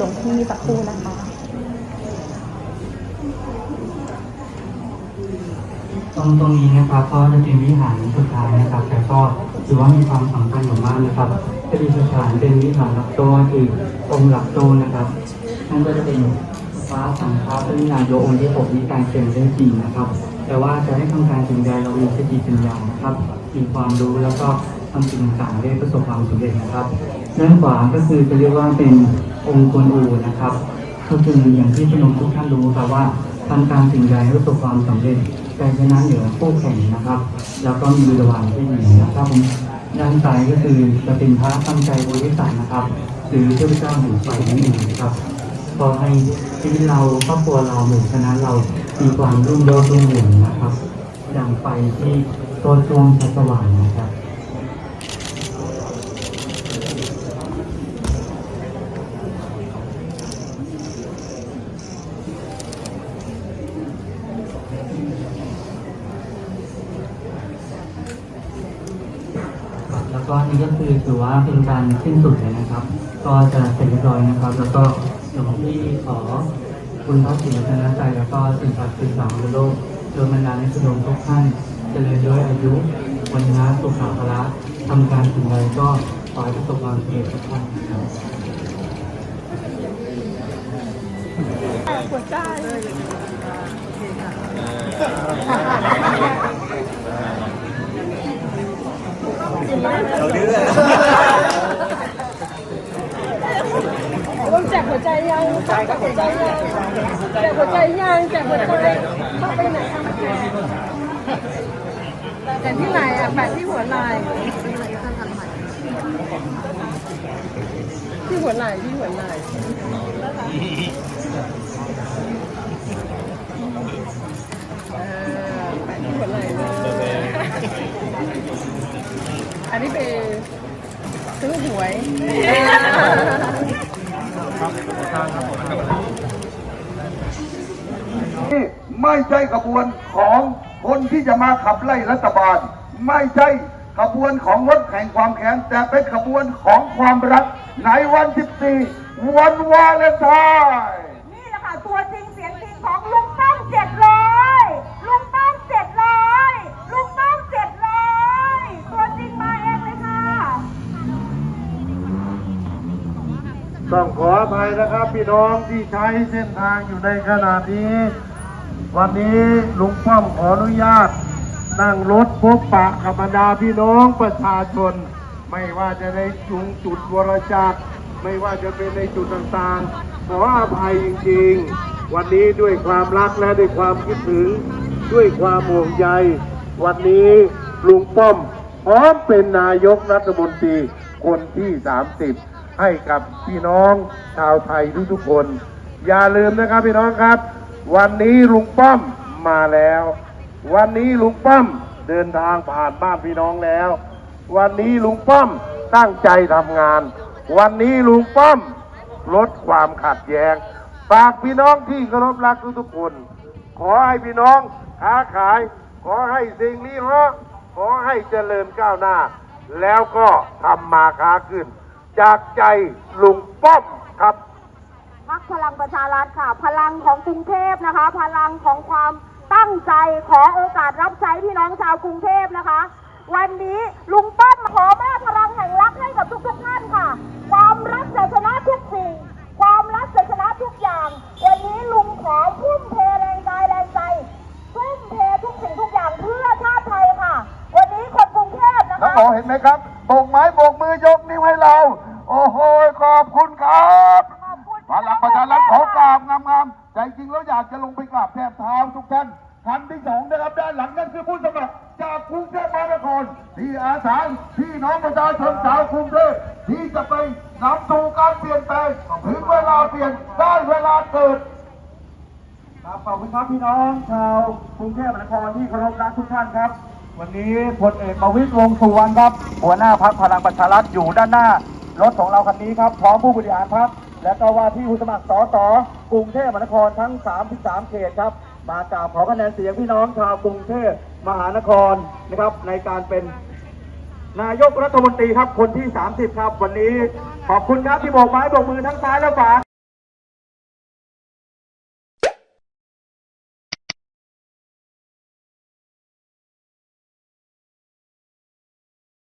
ลวงพี่สักครู่นะคะตรงตรงนี้นะครับก็จะเป็นวิหารสุดท้ายนะครับ แต่ก็ถือว่ามีความสำคัญอย่างมากนะครับจะมีสถานเป็นวิหารหลักโตคือองค์หลักโตนะครับนั่นก็จะเป็นฟ้าสังฆาพระวินายกองค์ที่หกนี้การเขียนเรื่องจริงนะครับ แต่ว่าจะให้ทำการสิ่งใดเรามีสติปัญญานะครับมีความรู้แล้วก็ทำสิ่งต่างๆได้ประสบความสำเร็จนะครับ ด้านขวาก็คือจะเรียกว่าเป็นองค์กวนอูนะครับ ก็คืออย่างที่พี่น้องทุกท่านรู้ครับว่าทำการสิ่งใดให้ประสบความสำเร็จ แต่ชนะเหนือคู่แข่งนะครับ แล้วก็มีบริวารที่ดีนะครับผมด้านซ้ายก็คือจะเป็นพระตั้งใจบริสัทนะครับหรือเทพเจ้าหมู่ไฟนั่นเองนะครับขอให้ชีวิตเราครอบครัวเราหมู่คณะเรามีความรุ่งโรจน์รุ่งเรืองนะครับ ดังไฟที่โชนช่วงชัสว่างนะครับ ก็นี่ก็คือถือว่าเป็นการสิ้นสุดเลยนะครับ ก็จะเสร็จเรียบร้อยนะครับ แล้วก็หลวงพี่ขอคุณพระศรีรัตนใจแล้วก็สิ่งศักดิ์สิทธิ์สามโลกโดยบรรดาในสุดงทุกท่านเจริญด้วยอายุวันนะสุขภาระทำการสิ่งใดก็ขอให้ประสบความสำเร็จทุกท่าน ครับต้องแจกหัวใจยังแจกหัวใจยังแจกหัวใจยังแจกหัวใจเข้าไปไหนคะแจกที่ไหนอะแปะที่หัวไหล่ที่หัวไหล่ที่หัวไหล่อ่าแปะที่หัวไหล่เลยอันนี้เป็น ซื้อหวย นี่ไม่ใช่ขบวนของคนที่จะมาขับไล่รัฐบาล ไม่ใช่ขบวนของรถแห่งความแค้นแต่เป็นขบวนของความรักในวัน 14 วันวาเลนไทน์ องขออภัยนะครับพี่น้องที่ใช้เส้นทางอยู่ในขณะนี้ วันนี้ลุงป้อมขออนุญาต นั่งรถพบปะกับบรรดาพี่น้องประชาชน ไม่ว่าจะในจุงจุดวรจักรไม่ว่าจะเป็นในจุดต่างๆขออภัยจริงๆ วันนี้ด้วยความรักและด้วยความคิดถึง ด้วยความห่วงใย วันนี้ลุงป้อมพร้อมเป็นนายกรัฐมนตรีคนที่ 30 ให้กับพี่น้องชาวไทยทุกๆคน อย่าลืมนะครับพี่น้องครับ วันนี้ลุงป้อมมาแล้ว วันนี้ลุงป้อมเดินทางผ่านบ้านพี่น้องแล้ว วันนี้ลุงป้อมตั้งใจทำงาน วันนี้ลุงป้อมลดความขัดแย้งฝากพี่น้องที่เคารพรักทุกๆคน ขอให้พี่น้องค้าขาย ขอให้สิ่งนี้ฮะขอให้เจริญก้าวหน้า แล้วก็ทำมาค้าขึ้น จากใจลุงป้อมครับพักพลังประชารัฐค่ะ พลังของกรุงเทพนะคะ พลังของความตั้งใจขอโอกาสรับใช้พี่น้องชาวกรุงเทพนะคะ วันนี้ลุงป้อมขอมอบพลังแห่งรักให้กับทุกๆท่านค่ะ ความรักจะชนะทุกสิ่ง ความรักจะชนะทุกอย่าง วันนี้ลุงขอทุ่มเทแรงกายแรงใจทุ่มเททุกสิ่งทุกอย่างเพื่อชาติไทยค่ะ วันนี้คนกรุงเทพนะน้องคะโอเห็นไหมครับโบกไม้โบกมือยกนิ้วให้เรา โอ้โหขอบคุณครับพลังประชารัฐขอกราบงามๆใจจริงแล้วอยากจะลงไปกราบแทบเท้าทุกท่านท่านที่สองนะครับด้านหลังนั่นคือผู้สมัครจากกรุงเทพมหานครที่อาสาพี่น้องประชาชนชาวกรุงเทพที่จะไปนำสู่การเปลี่ยนแปลงถึงเวลาเปลี่ยนได้เวลาเกิดครับขอบคุณครับพี่น้องชาวกรุงเทพมหานครที่เคารพรักทุกท่านครับ วันนี้พลเอกประวิตรวงสุวรรณครับ หัวหน้าพักพลังประชารัฐอยู่ด้านหน้า รถของเราคันนี้ครับพร้อมผู้บริหารพักและก็ว่าที่ผู้สมัครสสกรุงเทพมหานครทั้ง 33 เขตครับ มากราบขอคะแนนเสียงพี่น้องชาวกรุงเทพมหานครนะครับ ในการเป็นนายกรัฐมนตรีครับคนที่ 30 ครับ วันนี้ขอบคุณครับที่โบกไม้โบกมือทั้งซ้ายและขวา